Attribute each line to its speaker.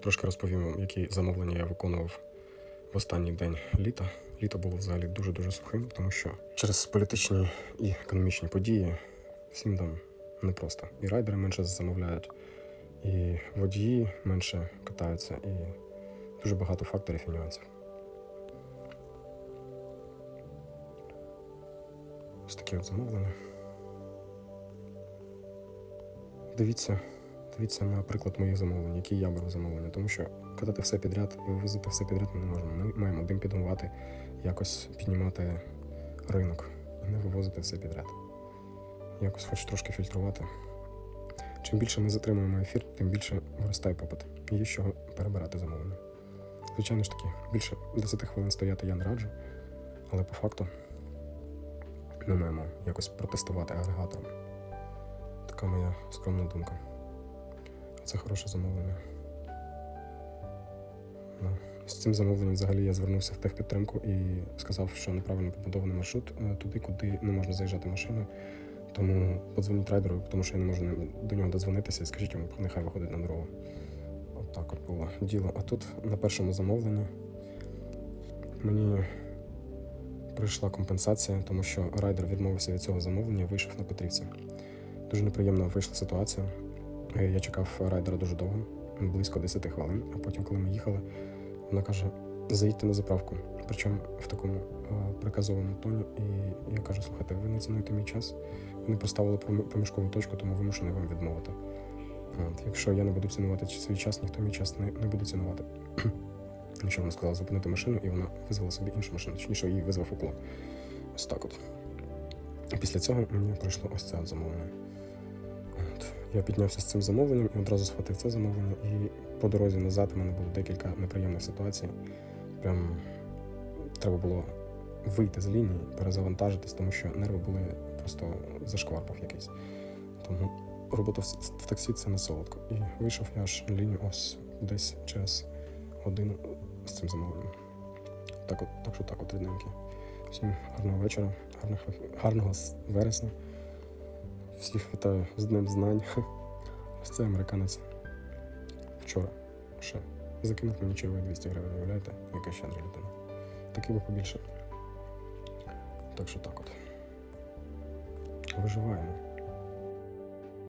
Speaker 1: Трошки розповім які замовлення я виконував в останній день літа. Літо було взагалі дуже-дуже сухим, тому що через політичні і економічні події всім там непросто. І райдери менше замовляють, і водії менше катаються, і дуже багато факторів і нюансів. Ось такі от замовлення. Дивіться, дивіться на приклад моїх замовлень, які я беру замовлення, тому що катати все підряд і вивозити все підряд ми не можемо. Ми маємо дим демпінгувати, якось піднімати ринок і не вивозити все підряд. Якось хоч трошки фільтрувати. Чим більше ми затримуємо ефір, тим більше виростає попит. Є чого перебирати замовлення. Звичайно ж таки, більше 10 хвилин стояти я не раджу, але по факту ми маємо якось протестувати агрегатором. Така моя скромна думка. Це хороше замовлення. Ну, з цим замовленням взагалі я звернувся в техпідтримку і сказав, що неправильно побудований маршрут е, туди, куди не можна заїжджати машиною. Тому подзвоніть райдеру, тому що я не можу до нього дозвонитися і скажіть йому, нехай виходить на дорогу. От так от було діло. А тут на першому замовленні мені прийшла компенсація, тому що райдер відмовився від цього замовлення і вийшов на Петрівці. Дуже неприємно вийшла ситуація. Е, Я чекав райдера дуже довго, близько 10 хвилин. А потім, коли ми їхали, вона каже: заїдьте на заправку. Причому в такому е, приказовому тоні. І я кажу: слухайте, ви не цінуєте мій час. Ви не поставили проміжкову точку, тому вимушений вам відмовити. От, якщо я не буду цінувати свій час, ніхто мій час не, не буде цінувати. І що вона сказала зупинити машину, і вона визвала собі іншу машину, точніше її визвав уклон. Ось так от. Після цього мені прийшло ось це замовлення. Я піднявся з цим замовленням і одразу схватив це замовлення. І по дорозі назад у мене було декілька неприємних ситуацій. Прям треба було вийти з лінії, перезавантажитись, тому що нерви були просто зашквар був якийсь. Тому робота в, таксі це не солодко. І вийшов я аж на лінію ось десь через годину з цим замовленням. Так, от, так що так, от рідненькі. Всім гарного вечора, гарних, гарного вересня. Всіх вітаю з Днем Знань. Ось це американець вчора ще закинув мені чайових 200 гривень, уявляєте, яка щедра людина. Такий би побільше. Так що так от. Виживаємо.